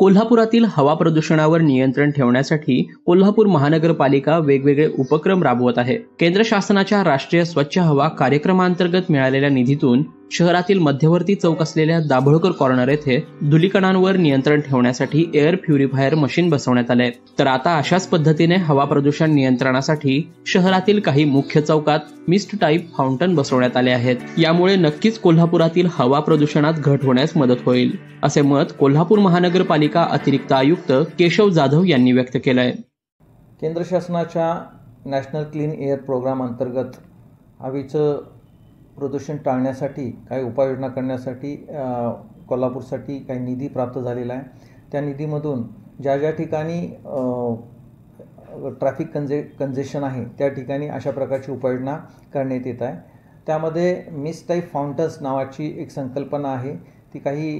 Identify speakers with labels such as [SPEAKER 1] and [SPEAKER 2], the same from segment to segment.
[SPEAKER 1] कोल्हापुरातील हवा प्रदूषणावर नियंत्रण ठेवण्यासाठी कोल्हापूर महानगरपालिका वेगवेगळे उपक्रम राबवत आहे. केंद्र शासनाच्या राष्ट्रीय स्वच्छ हवा कार्यक्रमांतर्गत मिळालेल्या निधीतून शहरातील मध्यवर्ती चौक असलेल्या दाभोळकर कॉर्नर येथे धुलीकणांवर नियंत्रण ठेवण्यासाठी एअर प्युरिफायर मशीन बसवण्यात आले तर आता अशाच पद्धतीने हवा प्रदूषण नियंत्रणासाठी शहरातील काही मुख्य चौकात मिस्ट टाईप फाउंटन बसवण्यात आले आहेत. यामुळे नक्कीच कोल्हापुरातील हवा प्रदूषणात घट होण्यास मदत होईल असे मत कोल्हापूर महानगरपालिका अतिरिक्त आयुक्त केशव जाधव यांनी व्यक्त केलंय.
[SPEAKER 2] केंद्र शासनाच्या नॅशनल क्लीन एअर प्रोग्राम अंतर्गत हवेचं प्रदूषण टाळण्यासाठी काही उपाययोजना करण्यासाठी कोल्हापूरसाठी काही निधी प्राप्त झालेला आहे. त्या निधीमधून ज्या ज्या ठिकाणी ट्रॅफिक कंजे कंजेशन आहे त्या ठिकाणी अशा प्रकारची उपाययोजना करण्यात येत आहे. त्यामध्ये मिस टाईप फाउंटन्स नावाची एक संकल्पना आहे. ती काही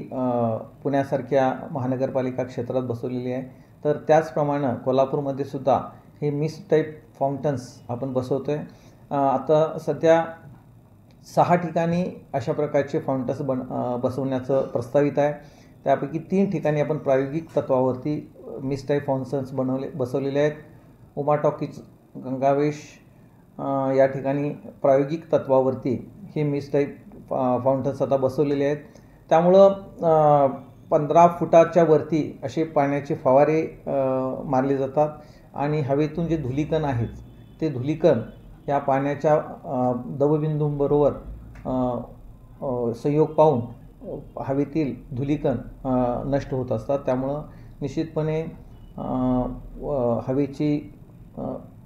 [SPEAKER 2] पुण्यासारख्या महानगरपालिका क्षेत्रात बसवलेली आहे. तर त्याचप्रमाणे कोल्हापूरमध्ये सुद्धा हे मिस टाईप फाउंटन्स आपण बसवतो आहे आता सध्या सहा ठिकाणी अशा प्रकारचे फाउंटस बन बसवण्याचं प्रस्तावित आहे. त्यापैकी तीन ठिकाणी आपण प्रायोगिक तत्वावरती मिस फाउंटन्स बनवले बसवलेले आहेत. उमा टॉकीज गंगावेश या ठिकाणी प्रायोगिक तत्वावरती हे मिस टाईप फाउंटन्स आता बसवलेले आहेत. त्यामुळं पंधरा फुटाच्या वरती असे पाण्याचे फवारे मारले जातात. आणि हवेतून जे धुलीकण आहेत ते धुलीकण या पाण्याच्या दवबिंदूंबरोबर संयोग पाहून हवेतील धुलीकण नष्ट होत असतात. त्यामुळं निश्चितपणे हवेची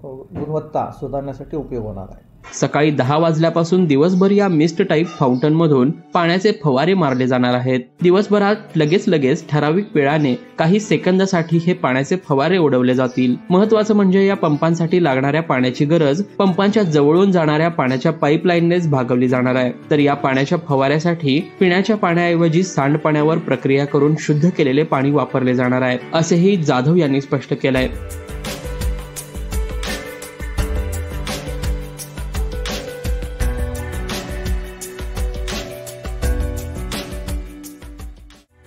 [SPEAKER 2] गुणवत्ता सुधारण्यासाठी उपयोग होणार आहे.
[SPEAKER 1] सकाळी दहा वाजल्यापासून दिवसभर या मिस्ट टाईप फाउंटन मधून पाण्याचे फवारे मारले जाणार आहेत. दिवसभरात लगेच लगेच ठराविक वेळाने काही सेकंदासाठी हे पाण्याचे फवारे उडवले जातील. महत्वाचं म्हणजे या पंपांसाठी लागणाऱ्या पाण्याची गरज पंपांच्या जवळून जाणाऱ्या पाण्याच्या पाईपलाईननेच भागवली जाणार आहे. तर या पाण्याच्या फवाऱ्यासाठी पिण्याच्या पाण्याऐवजी सांडपाण्यावर प्रक्रिया करून शुद्ध केलेले पाणी वापरले जाणार आहे असेही जाधव यांनी स्पष्ट केलंय.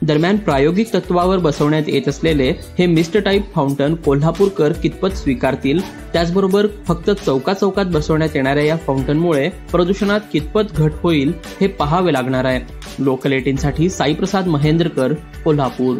[SPEAKER 1] दरम्यान प्रायोगिक तत्वावर बसवण्यात येत असलेले हे मिस्ट टाईप फाउंटन कोल्हापूरकर कितपत स्वीकारतील? त्याचबरोबर फक्त चौका चौकात बसवण्यात येणाऱ्या या फाउंटनमुळे प्रदूषणात कितपत घट होईल हे पाहावे लागणार आहे. लोकलेटीनसाठी साईप्रसाद महेंद्रकर कोल्हापूर.